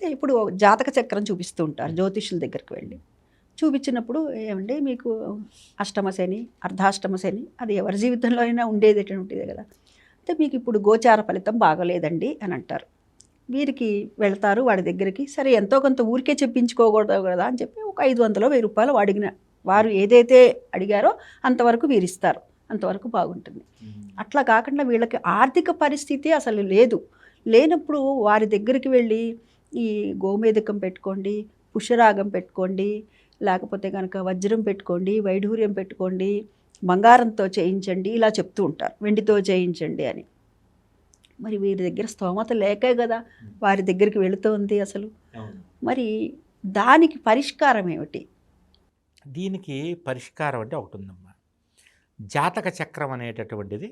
అయితే ఇప్పుడు జాతక చక్రం చూపిస్తూ ఉంటారు జ్యోతిష్యుల దగ్గరికి వెళ్ళి. చూపించినప్పుడు ఏమండి మీకు అష్టమ శని అర్ధాష్టమ శని అది ఎవరి జీవితంలో అయినా ఉండేటటువంటిదే కదా. అయితే మీకు ఇప్పుడు గోచార ఫలితం బాగలేదండి అని అంటారు. వీరికి వెళ్తారు వాడి దగ్గరికి సరే ఎంతో కొంత ఊరికే చెప్పించుకోకూడదు కదా అని చెప్పి ఒక ఐదు వందలు వెయ్యి రూపాయలు అడిగిన వారు ఏదైతే అడిగారో అంతవరకు వీరు ఇస్తారు అంతవరకు బాగుంటుంది. అట్లా కాకుండా వీళ్ళకి ఆర్థిక పరిస్థితి అసలు లేదు. లేనప్పుడు వారి దగ్గరికి వెళ్ళి ఈ గోమేదకం పెట్టుకోండి పుష్యరాగం పెట్టుకోండి లేకపోతే కనుక వజ్రం పెట్టుకోండి వైఢూర్యం పెట్టుకోండి బంగారంతో చేయించండి ఇలా చెప్తూ ఉంటారు. వెండితో చేయించండి అని. మరి వీరి దగ్గర స్తోమత లేకే కదా వారి దగ్గరికి వెళుతోంది అసలు. మరి దానికి పరిష్కారం ఏమిటి? దీనికి పరిష్కారం అంటే ఒకటి ఉందమ్మా. జాతక చక్రం అనేటటువంటిది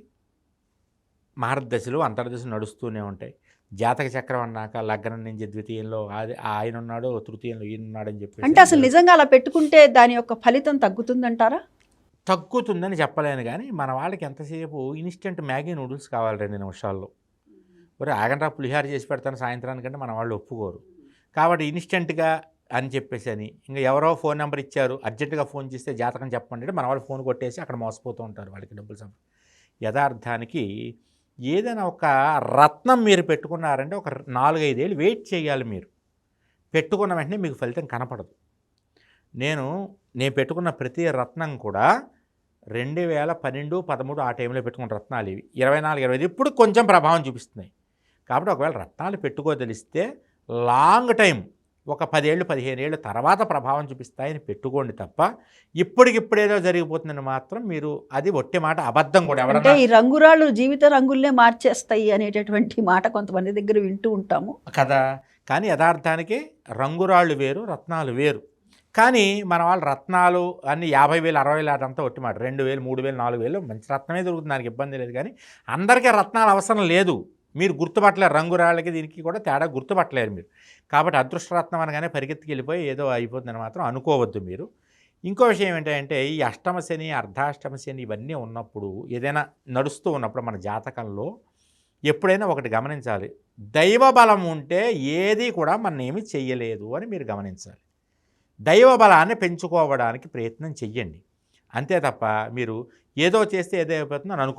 మహర్దశలు అంతర్దశలు నడుస్తూనే ఉంటాయి. జాతక చక్రం అన్నాక లగ్నం నుంచి ద్వితీయంలో అది ఆయన ఉన్నాడు తృతీయంలో ఈయన ఉన్నాడు అని చెప్పి అంటే అసలు నిజంగా అలా పెట్టుకుంటే దాని యొక్క ఫలితం తగ్గుతుందంటారా? తగ్గుతుందని చెప్పలేను కానీ మన వాళ్ళకి ఎంతసేపు ఇన్స్టెంట్ మ్యాగీ నూడిల్స్ కావాలి రెండు నిమిషాల్లో. మరి ఆగండ్రా పులిహార చేసి పెడతాను సాయంత్రానికంటే మన వాళ్ళు ఒప్పుకోరు. కాబట్టి ఇన్స్టెంట్గా అని చెప్పేసి అని ఇంకా ఎవరో ఫోన్ నెంబర్ ఇచ్చారు అర్జెంటుగా ఫోన్ చేస్తే జాతకం చెప్పండి అంటే మన వాళ్ళు ఫోన్ కొట్టేసి అక్కడ మోసపోతూ ఉంటారు వాళ్ళకి డబ్బులు సంప. యథార్థానికి ఏదైనా ఒక రత్నం మీరు పెట్టుకున్నారంటే ఒక నాలుగైదేళ్ళు వెయిట్ చేయాలి మీరు. పెట్టుకున్న వెంటనే మీకు ఫలితం కనపడదు. నేను నేను పెట్టుకున్న ప్రతి రత్నం కూడా రెండు వేల పన్నెండు పదమూడు ఆ టైంలో పెట్టుకున్న రత్నాలు ఇవి. ఇరవై నాలుగు ఇరవై ఇప్పుడు కొంచెం ప్రభావం చూపిస్తున్నాయి. కాబట్టి ఒకవేళ రత్నాలు పెట్టుకోదలిస్తే లాంగ్ టైం ఒక పదేళ్ళు పదిహేను ఏళ్ళు తర్వాత ప్రభావం చూపిస్తాయని పెట్టుకోండి తప్ప ఇప్పటికిప్పుడేదో జరిగిపోతుందని మాత్రం మీరు అది ఒట్టి మాట అబద్ధం కూడా అంటే ఎవరన్నా ఈ రంగురాళ్ళు జీవిత రంగుల్నే మార్చేస్తాయి అనేటటువంటి మాట కొంతమంది దగ్గర వింటూ ఉంటాము. కదా కానీ యథార్థానికి రంగురాళ్ళు వేరు రత్నాలు వేరు. కానీ మన వాళ్ళు రత్నాలు అన్ని యాభై వేలు అరవై వేలు అదంతా ఒట్టి మాట. రెండు వేలు మూడు వేలు నాలుగు వేలు మంచి రత్నమే దొరుకుతుంది దానికి ఇబ్బంది లేదు. కానీ అందరికీ రత్నాలు అవసరం లేదు. మీరు గుర్తుపట్టలేరు. రంగురాళ్ళకి దీనికి కూడా తేడా గుర్తుపట్టలేరు మీరు. కాబట్టి అదృష్టరత్నం అనగానే పరిగెత్తికి వెళ్ళిపోయి ఏదో అయిపోతుందని మాత్రం అనుకోవద్దు మీరు. ఇంకో విషయం ఏంటంటే ఈ అష్టమ శని అర్ధాష్టమ శని ఇవన్నీ ఉన్నప్పుడు ఏదైనా నడుస్తూ ఉన్నప్పుడు మన జాతకంలో ఎప్పుడైనా ఒకటి గమనించాలి. దైవ బలం ఉంటే ఏది కూడా మన ఏమి చెయ్యలేదు అని మీరు గమనించాలి. దైవ బలాన్ని పెంచుకోవడానికి ప్రయత్నం చెయ్యండి. అంతే తప్ప మీరు ఏదో చేస్తే ఏదో అయిపోతుందో అని అనుకో